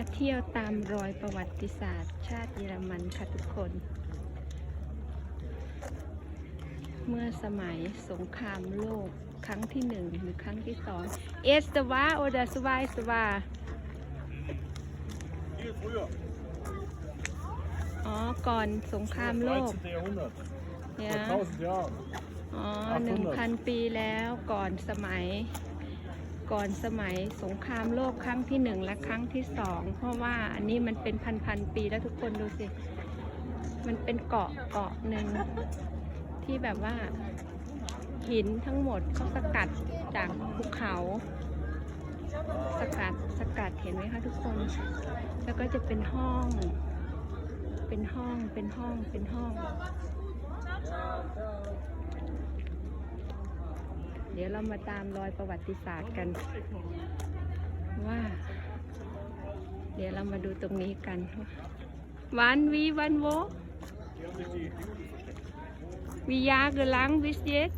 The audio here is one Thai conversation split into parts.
มาเที่ยวตามรอยประวัติศาสตร์ ชาติเยอรมันค่ะทุกคน เมื่อสมัยสงครามโลกครั้งที่หนึ่งหรือครั้งที่สองเอสตวาโอเดสวายสวาอ๋อ ก่อนสงครามโลกเนี่ยอ๋อหนึ่งพันปีแล้วก่อนสมัย ก่อนสมัยสงครามโลกครั้งที่หนึ่งและครั้งที่สองเพราะว่าอันนี้มันเป็นพันพันๆปีแล้วทุกคนดูสิ มันเป็นเกาะเกาะหนึ่งที่แบบว่าหินทั้งหมดเขาสกัดจากภูเขา สกัดสกัดเห็นไหมคะทุกคน แล้วก็จะเป็นห้อง เป็นห้องเป็นห้องเป็นห้อง ดี๋ยวเรามาตามรอยประวัติศาสตร์กัน ว่า เดี๋ยวเรามาดูตรงนี้กัน วันวีวันโววียาเกลังวิสเยต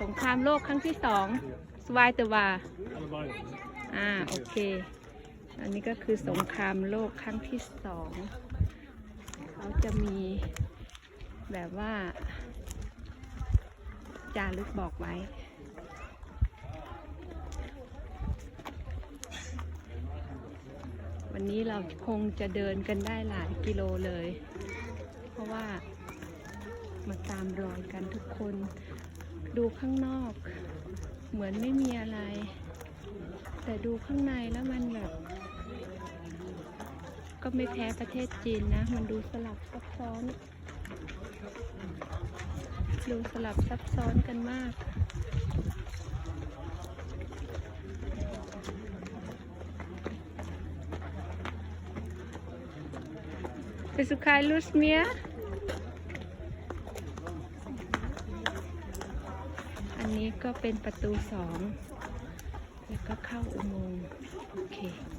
สงครามโลกครั้งที่สองสวายตวาอ่า โอเค อันนี้ก็คือสงครามโลกครั้งที่สองเขาจะมีแบบว่าจารึกบอกไว้วันนี้เราคงจะเดินกันได้หลายกิโลเลย เพราะว่ามาตามรอยกันทุกคน ดูข้างนอก เหมือนไม่มีอะไร แต่ดูข้างในแล้วมันแบบ ก็ไม่แพ้ประเทศจีนนะ มันดูสลับซับซ้อน ดูสลับซับซ้อนกันมากไปสุขายลุสเมียอันนี้ก็เป็นประตูสอง แล้วก็เข้าอุโมงค์โอเค